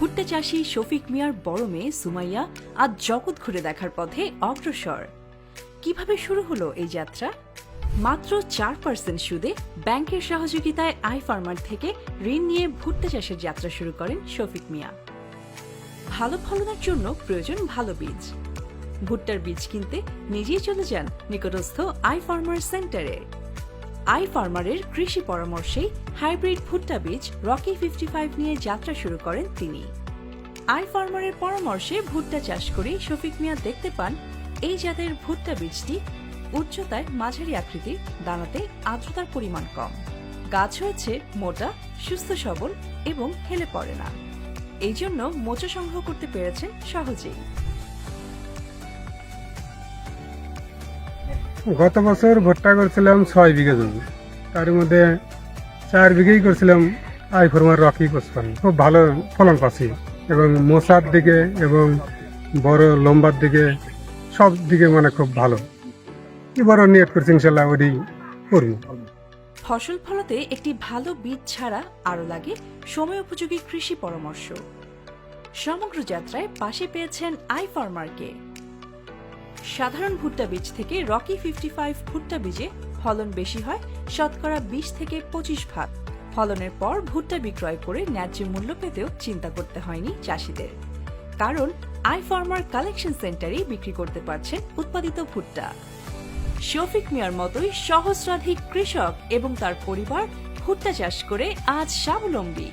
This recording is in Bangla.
ভুট্টা চাষি শফিক মিয়ার বড় মেয়ে সুমাইয়া আজ জগৎ ঘুরে দেখার পথে অগ্রসর। কীভাবে শুরু হলো এই যাত্রা? মাত্র চার পার্সেন্ট সুদে ব্যাংকের সহযোগিতায় আই ফার্মার থেকে ঋণ নিয়ে ভুট্টা চাষের যাত্রা শুরু করেন শফিক মিয়া। ভালো ফলনের জন্য প্রয়োজন ভালো বীজ। ভুট্টার বীজ কিনতে নিজেই চলে যান নিকটস্থ আই ফার্মার সেন্টারে। আই ফার্মারের কৃষি পরামর্শেই হাইব্রিড ভুট্টা বীজ রকি ফিফটি ফাইভ নিয়ে যাত্রা শুরু করেন তিনি। আই ফার্মারের পরামর্শে ভুট্টা চাষ করে শফিক মিয়া দেখতে পান, এই জাতের ভুট্টা বীজটি উচ্চতায় মাঝারি আকৃতি দানাতে আর্দ্রতার পরিমাণ কম। গাছ হয়েছে মোটা, সুস্থ সবল এবং হেলে পড়ে না। এই জন্য মোচা সংগ্রহ করতে পেরেছেন সহজেই। গত বছর ভুট্টা করছিলাম ছয় বিঘা জমি। তার মধ্যে চার বিঘেই করছিলাম আই ফরমার রকি কোসপান খুব ভালো ফলন পাচ্ছি। এবং মোসার দিকে এবং বড় লম্বার দিকে সব দিকে মানে খুব ভালো। এবারও নিয়ত করছি ইনশাল্লাহ ওই করব ফসল ফলাতে একটি ভালো বীজ ছাড়া আরও লাগে সময় উপযোগী কৃষি পরামর্শ। সমগ্র যাত্রায় পাশে পেয়েছেন আই ফার্মারকে সাধারণ ভুট্টা বীজ থেকে রকি ফিফটি ফাইভ ভুট্টা বীজে ফলন বেশি হয় শতকরা বিশ থেকে পঁচিশ ভাগ। ফলনের পর ভুট্টা বিক্রয় করে ন্যায্য মূল্য পেতেও চিন্তা করতে হয়নি চাষিদের। কারণ, আই ফার্মার কালেকশন সেন্টারেই বিক্রি করতে পারছেন উৎপাদিত ভুট্টা। শফিক মিয়ার মতোই সহস্রাধিক কৃষক এবং তার পরিবার ভুট্টা চাষ করে আজ স্বাবলম্বী।